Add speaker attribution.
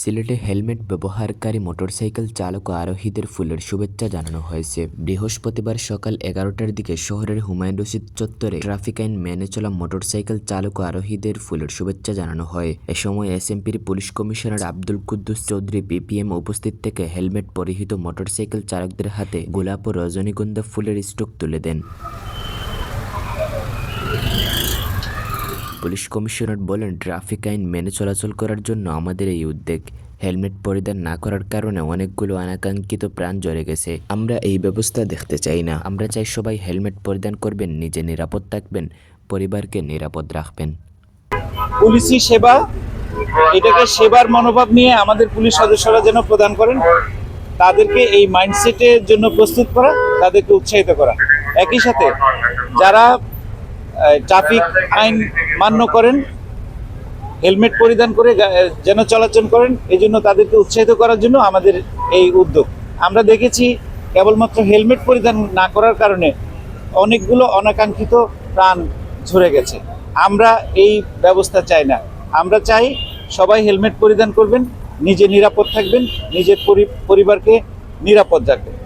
Speaker 1: সিলেটে হেলমেট ব্যবহারকারী মোটরসাইকেল চালক আরোহীদের ফুলের শুভেচ্ছা জানানো হয়েছে। বৃহস্পতিবার সকাল এগারোটার দিকে শহরের হুমায়ুন রশিদ চত্বরে ট্রাফিক আইন মেনে চলা মোটরসাইকেল চালক আরোহীদের ফুলের শুভেচ্ছা জানানো হয়। এ সময় এসএমপির police commissioner Abdul Kuddus Chowdhury BPM উপস্থিত থেকে হেলমেট পরিহিত মোটরসাইকেল চালকদের হাতে গোলাপ ও রজনীগন্ধা ফুলের স্টক তুলে দেন। পুলিশ কমিশনার বলেন, ট্রাফিক আইন মেনে চলাচল করার জন্য আমাদের এই উদ্যোগ হেলমেট পরিধান না করার কারণে অনেকগুলো অনাকাঙ্ক্ষিত প্রাণ জড়ে গেছে। আমরা এই ব্যবস্থা দেখতে চাই না। আমরা চাই সবাই হেলমেট পরিধান করবেন, নিজে নিরাপদ থাকবেন, পরিবারকে নিরাপদ রাখবেন।
Speaker 2: পুলিশি সেবা, এটাকে সেবার মনোভাব নিয়ে আমাদের পুলিশ সদস্যরা যেন প্রদান করেন, তাদেরকে এই মাইন্ডসেটের জন্য প্রস্তুত করা, তাদেরকে উৎসাহিত করা। একই সাথে যারা ট্রাফিক আইন মান্য করেন, হেলমেট পরিধান করে যেন চলাচল করেন, এই জন্য তাদেরকে উৎসাহিত করার জন্য আমাদের এই উদ্যোগ। আমরা দেখেছি কেবলমাত্র হেলমেট পরিধান না করার কারণে অনেকগুলো অনাকাঙ্ক্ষিত প্রাণ ঝরে গেছে। আমরা এই ব্যবস্থা চাই না। আমরা চাই সবাই হেলমেট পরিধান করবেন, নিজে নিরাপদ থাকবেন, নিজের পরি- পরিবারকে নিরাপদ রাখবেন।